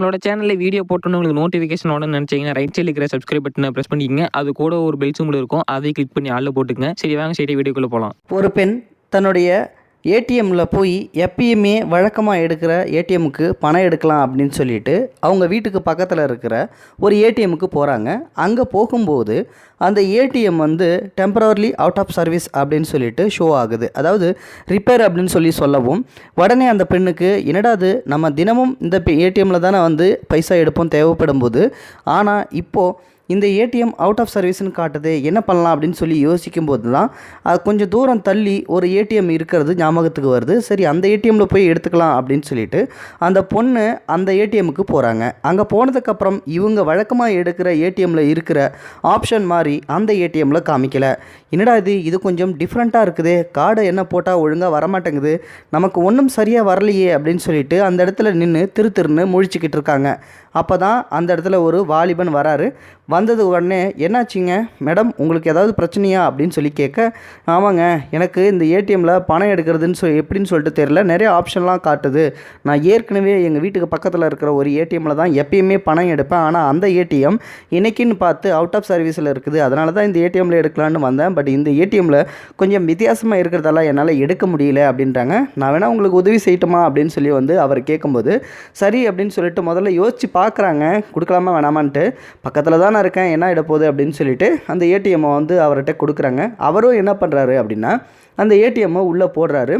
நம்மளோட சேனலில் வீடியோ போட்டோன்னு உங்களுக்கு நோட்டிஃபிகேஷன் உடனே நினச்சிங்கன்னா ரைட் சைடில் இருக்கிற சப்ஸ்கிரைப் பட்டனை ப்ரெஸ் பண்ணிக்கங்க. அது கூட ஒரு பெல் சிம்பிள் இருக்கும். அதை கிளிக் பண்ணி ஆளில் போட்டுக்கங்க. சரி வாங்க சரி வீடியோக்குள்ளே போகலாம் ஒரு பெண் தன்னுடைய ஏடிஎம்மில் போய் எப்பயுமே வழக்கமாக எடுக்கிற ஏடிஎம்முக்கு பணம் எடுக்கலாம் அப்படின்னு சொல்லிட்டு அவங்க வீட்டுக்கு பக்கத்தில் இருக்கிற ஒரு ஏடிஎம்முக்கு போகிறாங்க அங்கே போகும்போது அந்த ஏடிஎம் வந்து டெம்பரவர்லி அவுட் ஆஃப் சர்வீஸ் அப்படின்னு சொல்லிட்டு ஷோ ஆகுது. அதாவது ரிப்பேர் அப்படின்னு சொல்லி சொல்லவும் உடனே அந்த பெண்ணுக்கு என்னடாது நம்ம தினமும் இந்த ஏடிஎம்மில் தானே வந்து பைசா எடுப்போம் தேவைப்படும் போது ஆனால் இப்போது இந்த ஏடிஎம் அவுட் ஆஃப் சர்வீஸ்னு காட்டுது என்ன பண்ணலாம் அப்படின்னு சொல்லி யோசிக்கும் போது தான் அது கொஞ்சம் தூரம் தள்ளி ஒரு ஏடிஎம் இருக்கிறது ஞாபகத்துக்கு வருது. சரி அந்த ஏடிஎம்மில் போய் எடுத்துக்கலாம் அப்படின்னு சொல்லிட்டு அந்த பொண்ணு அந்த ஏடிஎம்முக்கு போகிறாங்க அங்கே போனதுக்கப்புறம் இவங்க வழக்கமாக எடுக்கிற ஏடிஎம்மில் இருக்கிற ஆப்ஷன் மாதிரி அந்த ஏடிஎம்மில் காமிக்கல. என்னடா இது? இது கொஞ்சம் டிஃப்ரெண்ட்டாக இருக்குது. கார்டை என்ன போட்டால் ஒழுங்காக வரமாட்டேங்குது? நமக்கு ஒன்றும் சரியாக வரலையே அப்படின்னு சொல்லிட்டு அந்த இடத்துல நின்று திரு திருன்னு முழிச்சுக்கிட்டு இருக்காங்க. அப்போ தான் அந்த இடத்துல ஒரு வாலிபன் வராரு. வந்தது உடனே என்னாச்சுங்க? மேடம் உங்களுக்கு ஏதாவது பிரச்சனையா? அப்படின்னு சொல்லி கேட்க ஆமாங்க எனக்கு இந்த ஏடிஎம்மில் பணம் எடுக்கிறதுன்னு சொல்லி எப்படின்னு சொல்லிட்டு தெரில நிறைய ஆப்ஷன்லாம் காட்டுது. நான் ஏற்கனவே எங்கள் வீட்டுக்கு பக்கத்தில் இருக்கிற ஒரு ஏடிஎம்மில் தான் எப்பயுமே பணம் எடுப்பேன். ஆனால் அந்த ஏடிஎம் இன்றைக்கின்னு பார்த்து அவுட் ஆஃப் சர்வீஸில் இருக்குது. அதனால தான் இந்த ஏடிஎம்மில் எடுக்கலான்னு வந்தேன். பட் இந்த ஏடிஎம்மில் கொஞ்சம் வித்தியாசமாக இருக்கிறதால என்னால் எடுக்க முடியல அப்படின்றாங்க. நான் வேணால் உங்களுக்கு உதவி செய்யட்டுமா? அப்படின்னு சொல்லி வந்து அவர் கேட்கும்போது சரி அப்படின்னு சொல்லிட்டு முதல்ல யோசிச்சு பார்க்குறாங்க. கொடுக்கலாமா? வேணாமான்ட்டு. பக்கத்தில் தான் நான் இருக்கேன் என்ன இட போகுது அப்படின்னு சொல்லிட்டு அந்த ஏடிஎம்மை வந்து அவர்கிட்ட கொடுக்குறாங்க. அவரும் என்ன பண்ணுறாரு அப்படின்னா அந்த ஏடிஎம்மை உள்ளே போடுறாரு.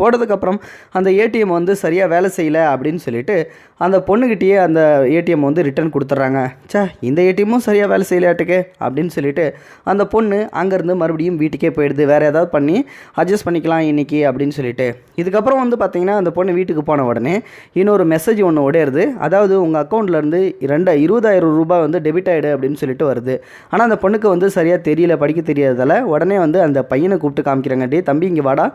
போட்டதுக்கப்புறம் அந்த ஏடிஎம் வந்து சரியாக வேலை செய்யலை அப்படின்னு சொல்லிட்டு அந்த பொண்ணுக்கிட்டேயே அந்த ஏடிஎம் வந்து ரிட்டர்ன் கொடுத்துட்றாங்க. சே இந்த ஏடிஎம்மும் சரியாக வேலை செய்யலாட்டுக்கு அப்படின்னு சொல்லிட்டு அந்த பொண்ணு அங்கேருந்து மறுபடியும் வீட்டுக்கே போயிடுது. வேறு ஏதாவது பண்ணி அட்ஜஸ்ட் பண்ணிக்கலாம் இன்றைக்கி அப்படின்னு சொல்லிட்டு. இதுக்கப்புறம் வந்து பார்த்திங்கன்னா அந்த பொண்ணு வீட்டுக்கு போன உடனே இன்னொரு மெசேஜ் ஒன்று உடையிறது அதாவது உங்கள் அக்கௌண்ட்லேருந்து ரெண்டு இருபதாயிரம் ரூபாய் வந்து டெபிட் ஆகிடு அப்படின்னு சொல்லிட்டு வருது. ஆனால் அந்த பொண்ணுக்கு வந்து சரியாக தெரியல படிக்க தெரியாததால் உடனே வந்து அந்த பையனை கூப்பிட்டு காமிக்கிறாங்க. டே தம்பி இங்கே வாடா.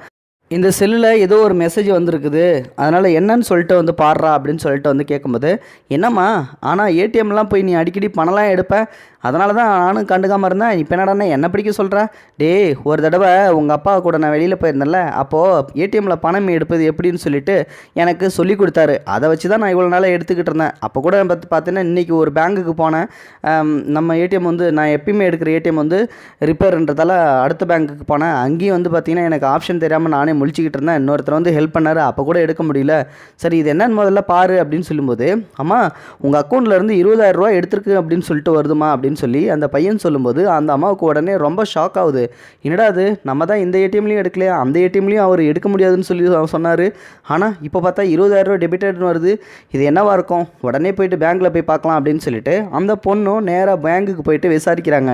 இந்த செல்லில் ஏதோ ஒரு மெசேஜ் வந்திருக்குது. அதனால் என்னன்னு சொல்லிட்டு வந்து பாடுறா அப்படின்னு சொல்லிட்டு வந்து கேட்கும்போது என்னம்மா ஆனால் ஏடிஎம்லாம் போய் நீ அடிக்கடி பணம்லாம் எடுப்பேன் அதனால தான் நானும் கண்டுக்காமல் இருந்தேன். இப்போ என்னடாண்ணா என்ன பிடிக்க சொல்கிறா டேய் ஒரு தடவை உங்கள் அப்பா கூட நான் வெளியில் போயிருந்தேன்ல அப்போது ஏடிஎம்மில் பணம் எடுப்பது எப்படின்னு சொல்லிட்டு எனக்கு சொல்லி கொடுத்தாரு. அதை வச்சு தான் நான் இவ்வளோ நாளாக எடுத்துக்கிட்டு இருந்தேன். அப்போ கூட பார்த்து பார்த்தீங்கன்னா இன்றைக்கி ஒரு பேங்க்குக்கு போனேன். நம்ம ஏடிஎம் வந்து நான் எப்பயுமே எடுக்கிற ஏடிஎம் வந்து ரிப்பேர்ன்றதால அடுத்த பேங்க்குக்கு போனேன். அங்கேயும் வந்து பார்த்திங்கன்னா எனக்கு ஆப்ஷன் தெரியாமல் நானே முழிச்சிக்கிட்டு இருந்தேன் இன்னொருத்தர் வந்து ஹெல்ப் பண்ணார். அப்போ கூட எடுக்க முடியல. சரி இது என்னன்னு முதல்ல பாரு அப்படின்னு சொல்லும்போது அம்மா உங்கள் அக்கௌண்ட்லேருந்து இருபதாயிரம் ரூபா எடுத்துருக்கு அப்படின்னு சொல்லிட்டு வருதுமா அப்படின்னு சொல்லி அந்த பையன் சொல்லும்போது அந்த அம்மாவுக்கு உடனே ரொம்ப ஷாக் ஆகுது. என்னடா அது நம்ம தான் இந்த ஏடிஎம்லேயும் எடுக்கலையா? அந்த ஏடிஎம்லேயும் அவர் எடுக்க முடியாதுன்னு சொல்லி சொன்னார். ஆனால் இப்போ பார்த்தா இருபதாயிரம் ரூபா டெபிட்டட்னு வருது. இது என்னவாக இருக்கும்? உடனே போயிட்டு பேங்க்கில் போய் பார்க்கலாம் அப்படின்னு சொல்லிட்டு அந்த பொண்ணும் நேராக பேங்க்குக்கு போயிட்டு விசாரிக்கிறாங்க.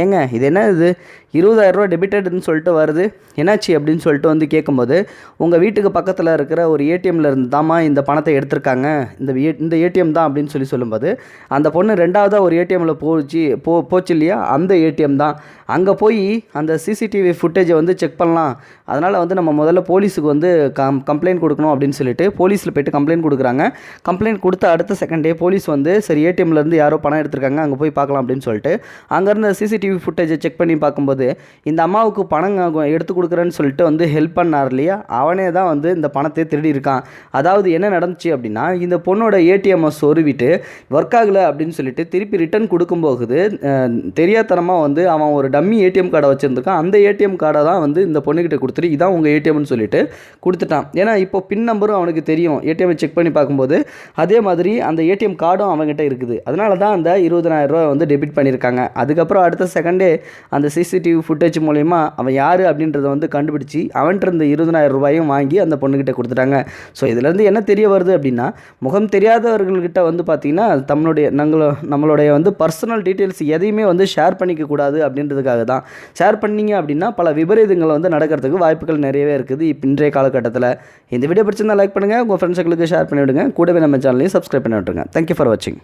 ஏங்க இது என்ன இது? இருபதாயிரரூவா டெபிட்டட்னு சொல்லிட்டு வருது. என்னாச்சு? அப்படின்னு சொல்லிட்டு வந்து கேட்கும்போது உங்கள் வீட்டுக்கு பக்கத்தில் இருக்கிற ஒரு ஏடிஎம்மில் இருந்து தாம்மா இந்த பணத்தை எடுத்திருக்காங்க. இந்த ஏ இந்த ஏடிஎம் தான் அப்படின்னு சொல்லி சொல்லும்போது அந்த பொண்ணு ரெண்டாவதாக ஒரு ஏடிஎம்மில் போச்சு போ போச்சு இல்லையா? அந்த ஏடிஎம் தான். அங்கே போய் அந்த சிசிடிவி ஃபுட்டேஜை வந்து செக் பண்ணலாம். அதனால் வந்து நம்ம முதல்ல போலீஸுக்கு வந்து கம் கம்ப்ளைண்ட் கொடுக்கணும் அப்படின்னு சொல்லிட்டு போலீஸில் போயிட்டு கம்ப்ளைண்ட் கொடுக்குறாங்க. கம்ப்ளைண்ட் கொடுத்த அடுத்த செகண்ட் டே போலீஸ் வந்து சரி ஏடிஎம்லேருந்து யாரோ பணம் எடுத்திருக்காங்க அங்கே போய் பார்க்கலாம் அப்படின்னு சொல்லிட்டு அங்கேருந்து சிசிடிவி ஃபுட்டேஜை செக் பண்ணி பார்க்கும்போது இந்த அம்மாவுக்கு பணம் எடுத்து கொடுக்குறேன்னு சொல்லிட்டு வந்து ஹெல்ப் பண்ணார் இல்லையா? அவனே தான் வந்து இந்த பணத்தை திருடி இருக்கான். அதாவது என்ன நடந்துச்சு அப்படின்னா இந்த பொண்ணோட ஏடிஎம்மை சொருவிட்டு ஒர்க் ஆகலை அப்படின்னு சொல்லிட்டு திருப்பி ரிட்டர்ன் கொடுக்கும்போது தெரியாதனமாக வந்து அவன் ஒரு டம்மி ஏடிஎம் கார்டை வச்சுருந்துருக்கான். அந்த ஏடிஎம் கார்டை தான் வந்து இந்த பொண்ணுக்கிட்ட கொடுத்துட்டு இதான் உங்கள் ஏடிஎம்னு சொல்லிட்டு கொடுத்துட்டான். ஏன்னா இப்போ பின் நம்பரும் அவனுக்கு தெரியும். ஏடிஎம்மை செக் பண்ணி பார்க்கும்போது அதே மாதிரி அந்த ஏடிஎம் கார்டும் அவங்ககிட்ட இருக்குது. அதனால தான் அந்த இருபதனாயிரம் ரூபா வந்து டெபிட் பண்ணியிருக்காங்க. அதுக்கப்புறம் அடுத்த செகண்டே அந்த சிசிடிவி ஃபுட்டேஜ் மூலயமா அவன் யார் அப்படின்றத வந்து கண்டுபிடிச்சி அவன்கிட்ட இருந்த இருபதனாயிரம் ரூபாயும் வாங்கி அந்த பொண்ணுக்கிட்ட கொடுத்துட்டாங்க. ஸோ இதுலேருந்து என்ன தெரிய வருது அப்படின்னா முகம் தெரியாதவர்கள்கிட்ட வந்து பார்த்திங்கன்னா தம்முடைய நாங்களோ நம்மளுடைய வந்து பர்சனல் டீட்டெயில்ஸ் எதையுமே வந்து ஷேர் பண்ணிக்க கூடாது அப்படின்றதுக்காக தான். ஷேர் பண்ணீங்க அப்படின்னா பல விபரீதங்கள் வந்து நடக்கிறதுக்கு வாய்ப்புகள் நிறையவே இருக்குது. இப்போ இன்றைய காலகட்டத்தில். இந்த வீடியோ பிடிச்சிருந்தால் லைக் பண்ணுங்கள் உங்கள் ஃப்ரெண்ட்ஸுங்களுக்கு ஷேர் பண்ணிவிடுங்க. கூடவே நம்ம சேனலையும் சப்ஸ்கிரைப் பண்ணி விட்டுருங்க. தேங்க்யூ ஃபார் வாட்சிங்